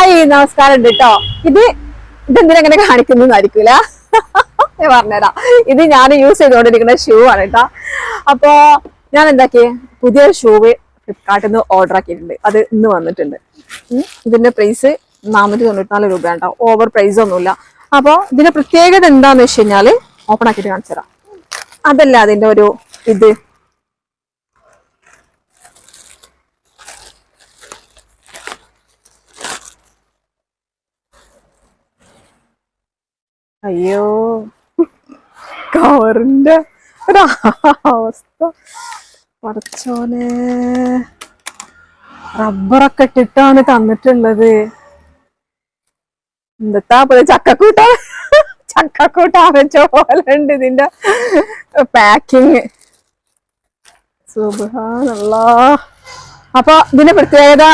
Hi നമസ്കാരം ഉണ്ട് കേട്ടോ ഇത് ഇതെന്തിനാ കാണിക്കുന്നു കാണിക്കുന്നതായിരിക്കൂല ഞാൻ പറഞ്ഞുതരാം. ഇത് ഞാൻ യൂസ് ചെയ്തുകൊണ്ടിരിക്കുന്ന ഷൂ ആണ് കേട്ടോ അപ്പോ ഞാൻ എന്താക്കി? പുതിയ ഷൂ ഫ്ലിപ്കാർട്ടിൽ നിന്ന് ഓർഡർ ആക്കിയിട്ടുണ്ട്. അത് ഇന്ന് വന്നിട്ടുണ്ട്. ഇതിന്റെ പ്രൈസ് നാനൂറ്റി തൊണ്ണൂറ്റിനാല് രൂപയാണ് കേട്ടോ ഓവർ പ്രൈസ് ഒന്നുമില്ല. അപ്പോ ഇതിന്റെ പ്രത്യേകത എന്താന്ന് വെച്ച് കഴിഞ്ഞാൽ ഓപ്പൺ ആക്കിയിട്ട് കാണിച്ചു തരാം അതല്ല അതിന്റെ ഒരു ഇത്. അയ്യോ. കവറിന്റെ ഒരവസ്ഥ. പറച്ചോനെ റബ്ബറൊക്കെ ഇട്ടിട്ടാണ് തന്നിട്ടുള്ളത്. എന്താ പോലെ ചക്കക്കൂട്ട ചക്കക്കൂട്ട അരച്ച പോലെ ഉണ്ട് ഇതിന്റെ പാക്കിങ് സുബാനുള്ള അപ്പൊ ഇതിന്റെ പ്രത്യേകത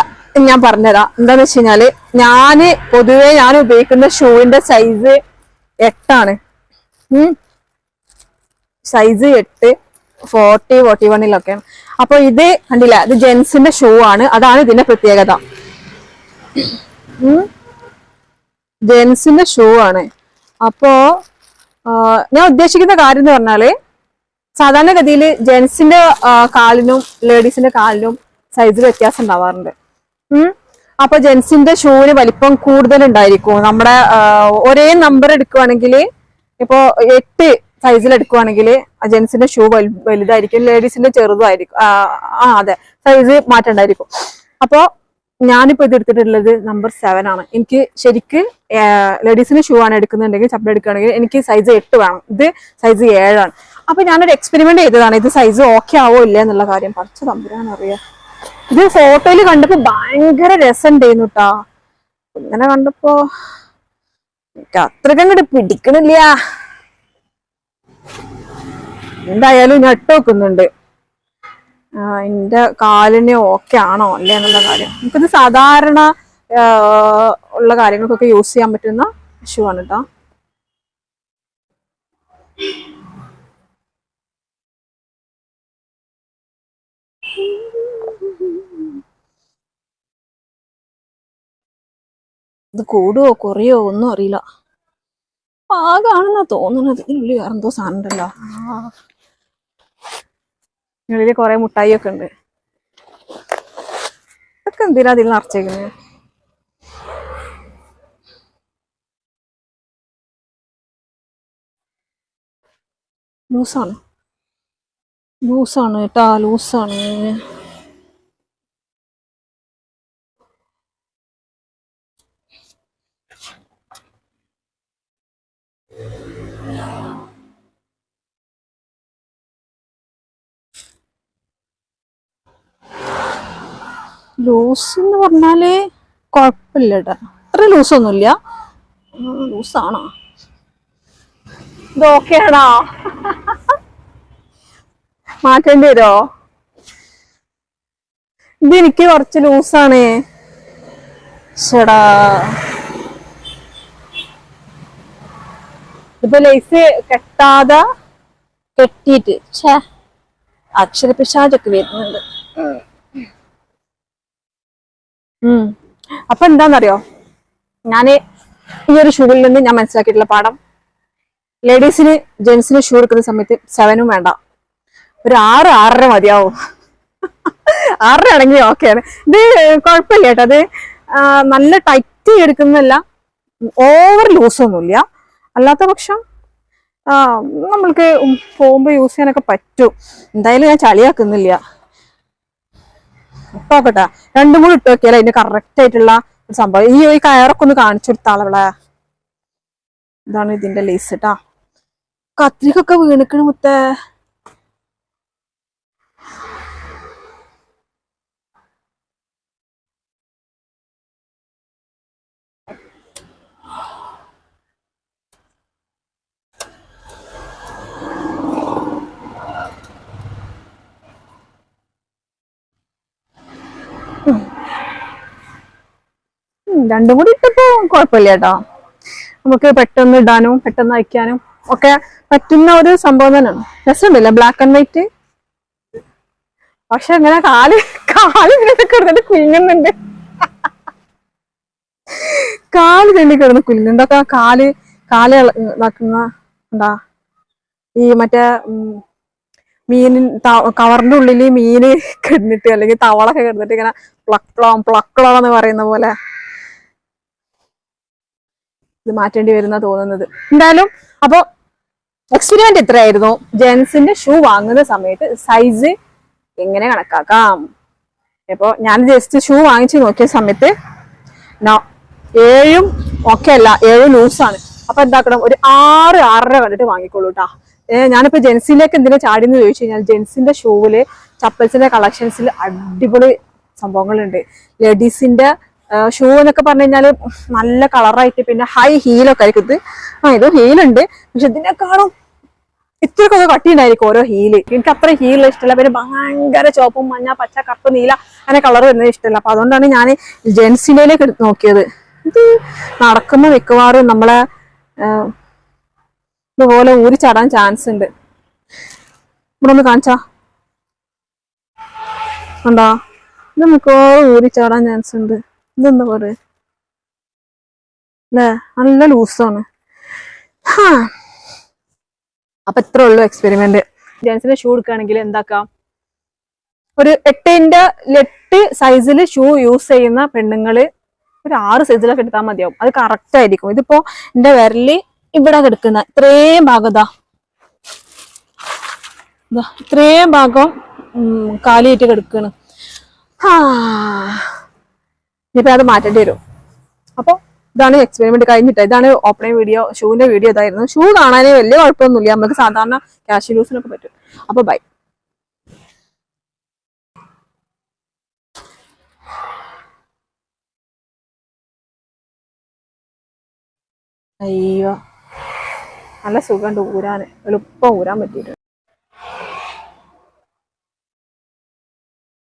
ഞാൻ പറഞ്ഞുതരാം. എന്താന്ന് വെച്ച് കഴിഞ്ഞാൽ ഞാൻ പൊതുവെ ഞാൻ ഉപയോഗിക്കുന്ന ഷൂവിന്റെ സൈസ് എട്ടാണ്. സൈസ് എട്ട് ഫോർട്ടി ഫോർട്ടി വണ്ണിലൊക്കെ അപ്പൊ ഇത് കണ്ടില്ല ഇത് ജെൻസിന്റെ ഷൂ ആണ്. അതാണ് ഇതിന്റെ പ്രത്യേകത. ജെൻസിന്റെ ഷൂ ആണ്. അപ്പോ ഞാൻ ഉദ്ദേശിക്കുന്ന കാര്യം എന്ന് പറഞ്ഞാൽ സാധാരണഗതിയിൽ ജെൻസിന്റെ കാലിനും ലേഡീസിന്റെ കാലിനും സൈസ് വ്യത്യാസം ഉണ്ടാവാറുണ്ട്. അപ്പൊ ജെൻസിന്റെ ഷൂവിന് വലിപ്പം കൂടുതൽ ഉണ്ടായിരിക്കും നമ്മുടെ ഒരേ നമ്പർ എടുക്കുവാണെങ്കിൽ ഇപ്പോ എട്ട് സൈസിൽ എടുക്കുവാണെങ്കിൽ ജെൻസിന്റെ ഷൂ വലുതായിരിക്കും ലേഡീസിന്റെ ചെറുതായിരിക്കും ആ അതെ സൈസ് മാറ്റണ്ടായിരിക്കും. അപ്പോ ഞാനിപ്പോ ഇത് എടുത്തിട്ടുള്ളത് നമ്പർ സെവൻ ആണ്. എനിക്ക് ശരിക്ക് ലേഡീസിന്റെ ഷൂ ആണ് എടുക്കുന്നുണ്ടെങ്കിൽ ചപ്പൽ എടുക്കുകയാണെങ്കിൽ എനിക്ക് സൈസ് എട്ട് വേണം. ഇത് സൈസ് ഏഴാണ്. അപ്പൊ ഞാനൊരു എക്സ്പെരിമെന്റ് ചെയ്തതാണ്. ഇത് സൈസ് ഓക്കെ ആവോ ഇല്ല എന്നുള്ള കാര്യം. പറിച്ച തമ്പുരാൻ അറിയാം ഇത് ഫോട്ടോയിൽ കണ്ടപ്പോ ഭയങ്കര രസം ഉണ്ടായിരുന്നു കേട്ടാ ഇങ്ങനെ കണ്ടപ്പോ എനിക്ക് അത്രയ്ക്ക് അങ്ങോട്ട് പിടിക്കണില്ല. എന്തായാലും ഞാൻ ഇട്ട് വെക്കുന്നുണ്ട്. ആ, എന്റെ കാലിന് ഓക്കെ ആണോ അല്ലേ എന്നുള്ള കാര്യം. നമുക്കിത് സാധാരണ ഉള്ള കാര്യങ്ങൾക്കൊക്കെ യൂസ് ചെയ്യാൻ പറ്റുന്ന ഷൂ ആണ് കേട്ടോ ഇത് കൂടുവോ കുറയോ ഒന്നും അറിയില്ല. പാകാണെന്നാ തോന്നുന്നത് ഇതിനുള്ളിൽ വേറെ എന്തോ സാധനം ഉണ്ടല്ലോ കുറെ മുട്ടായി ഒക്കെ ഉണ്ട്. ഇതൊക്കെ എന്തിനാ അതിൽ നിറച്ചേക്കുന്നത് ലൂസാണ്. ലൂസാണ് കേട്ടാ ലൂസാണ്. ലൂസ് എന്ന് പറഞ്ഞാൽ കുഴപ്പമില്ല കേട്ടാ അത്ര ലൂസൊന്നുമില്ല. ലൂസാണോ? ഇത് ഓക്കെ ആണോ മാറ്റേണ്ടി വരുമോ ഇത് എനിക്ക് കുറച്ച് ലൂസാണ്. ഇപ്പൊ ലൈസ് കെട്ടാതെ കെട്ടിയിട്ട്. ഛേ അക്ഷരപിശാചൊക്കെ വരുന്നുണ്ട്. അപ്പൊ എന്താന്നറിയോ? ഞാൻ ഈ ഒരു ഷൂവിൽ നിന്ന് ഞാൻ മനസ്സിലാക്കിയിട്ടുള്ള പാഠം. ലേഡീസിന് ജെന്റ്സിന് ഷൂ എടുക്കുന്ന സമയത്ത് സെവനും വേണ്ട. ഒരു ആറ് ആറര മതിയാവും. ആറര ആണെങ്കിൽ ഓക്കെയാണ് ഇത് കുഴപ്പമില്ല കേട്ടോ. അത് നല്ല ടൈറ്റ് എടുക്കുന്നതല്ല ഓവർ ലൂസ് ഒന്നുമില്ല. അല്ലാത്ത പക്ഷം നമ്മൾക്ക് പോകുമ്പോൾ യൂസ് ചെയ്യാനൊക്കെ പറ്റും. എന്തായാലും ഞാൻ ചളിയാക്കുന്നില്ല. നോക്കട്ടെ രണ്ടും കൂടി ഇട്ട് നോക്കിയാലേ അതിന് കറക്റ്റ് ആയിട്ടുള്ള ഒരു സംഭവം. ഈ ഈ കയറൊക്കെ ഒന്ന് കാണിച്ചു കൊടുത്താളവളെ ഇതാണ് ഇതിന്റെ ലേസ് കേട്ടാ കത്രിക്കൊക്കെ വീണിക്കണ് മുത്തേ. രണ്ടും കൂടി ഇട്ടപ്പോ കുഴപ്പമില്ല കേട്ടോ. നമുക്ക് പെട്ടെന്ന് ഇടാനും പെട്ടെന്ന് അയക്കാനും ഒക്കെ പറ്റുന്ന ഒരു സംഭവം തന്നെയാണ് രസമുണ്ടല്ലേ ബ്ലാക്ക് ആൻഡ് വൈറ്റ് പക്ഷെ അങ്ങനെ കാൽ കാൽ ഇങ്ങനെ കിടന്നിട്ട് കുഞ്ഞുന്നുണ്ട് തെണ്ടി കിടന്ന് കുലുങ്ങുണ്ടൊക്കെ കാൽ കാൽ ഇളക്കുന്ന എന്താ? ഈ മറ്റേ മീനിൻ കവറിന്റെ ഉള്ളിൽ മീന് കിടന്നിട്ട് അല്ലെങ്കിൽ തവളൊക്കെ കിടന്നിട്ട് ഇങ്ങനെ പ്ലക്കളോ പ്ലക്കളോ എന്ന് പറയുന്ന പോലെ. ഇത് മാറ്റേണ്ടി വരുന്ന തോന്നുന്നത്. എന്തായാലും അപ്പൊ എക്സ്പെരിമെന്റ് എത്രയായിരുന്നു? ജെൻസിന്റെ ഷൂ വാങ്ങുന്ന സമയത്ത് സൈസ് എങ്ങനെ കണക്കാക്കാം? ഇപ്പൊ ഞാൻ ജസ്റ്റ് ഷൂ വാങ്ങിച്ചു നോക്കിയ സമയത്ത് ഏഴും ഒക്കെ അല്ല ഏഴും ലൂസാണ് അപ്പൊ എന്താക്കണം? ഒരു ആറ് ആറര കണ്ടിട്ട് വാങ്ങിക്കോളൂ കേട്ടാ ഞാനിപ്പോ ജെൻസിലേക്ക് എന്തിനാ ചാടിയെന്ന് ചോദിച്ചു കഴിഞ്ഞാൽ ജെൻസിന്റെ ഷൂവിൽ ചപ്പൽസിന്റെ കളക്ഷൻസിൽ അടിപൊളി സംഭവങ്ങളുണ്ട്. ലേഡീസിന്റെ ഷൂ എന്നൊക്കെ പറഞ്ഞു കഴിഞ്ഞാൽ നല്ല കളറായിട്ട് പിന്നെ ഹൈ ഹീലൊക്കെ ആയിരിക്കും ഇത്. ആ ഇത് ഹീലുണ്ട് പക്ഷെ ഇതിനേക്കാളും ഇത്രയൊക്കെ കട്ടിയുണ്ടായിരിക്കും ഓരോ ഹീൽ എനിക്ക് അത്ര ഹീൽ ഇഷ്ടമല്ല. പിന്നെ ഭയങ്കര ചുവപ്പും മഞ്ഞ പച്ച കറുപ്പ് നീല അങ്ങനെ കളർ വരുന്നത് ഇഷ്ടമല്ല. അപ്പൊ അതുകൊണ്ടാണ് ഞാൻ ജെൻസിലേക്ക് നോക്കിയത്. ഇത് നടക്കുമ്പോൾ മിക്കവാറും നമ്മളെ ഇതുപോലെ ചാടാൻ ചാൻസ് ഉണ്ട്. ഇവിടെ ഒന്ന് കാണിച്ചാ. ഉണ്ടോ ഇത് മിക്കവാറും ചാടാൻ ചാൻസ് ഉണ്ട്. ഇതെന്താ പറയാ? അല്ലേ നല്ല ലൂസാണ്. അപ്പൊ ഇത്ര ഉള്ളു എക്സ്പെരിമെന്റ് ജെൻസിന്റെ ഷൂ എടുക്കുകയാണെങ്കിൽ എന്താക്കാം? ഒരു എട്ടിന്റെ എട്ട് സൈസിൽ ഷൂ യൂസ് ചെയ്യുന്ന പെണ്ണുങ്ങൾ ഒരു ആറ് സൈസിലൊക്കെ എടുത്താൽ മതിയാവും. അത് കറക്റ്റ് ആയിരിക്കും. ഇതിപ്പോ എന്റെ വിരൽ ഇവിടെ കിടക്കുന്ന ഇത്രയും ഭാഗം ഇതാ ഇതാ, ഇത്രയും ഭാഗം കാലിയേറ്റ് കിടക്കുന്നു ഹാ. ഇനിയിപ്പോ അത് മാറ്റേണ്ടി വരും. അപ്പൊ ഇതാണ് എക്സ്പെരിമെന്റ് കഴിഞ്ഞിട്ട്. ഇതാണ് ഓപ്പണിംഗ് വീഡിയോ ഷൂവിന്റെ വീഡിയോ ഇതായിരുന്നു. ഷൂ കാണാനേ വലിയ കുഴപ്പമൊന്നുമില്ല. നമുക്ക് സാധാരണ ക്യാഷ് യൂസിനൊക്കെ പറ്റും. അപ്പൊ ബൈ അയ്യോ. നല്ല സുഖമുണ്ട് ഊരാൻ. എളുപ്പം ഊരാൻ പറ്റിയിട്ട്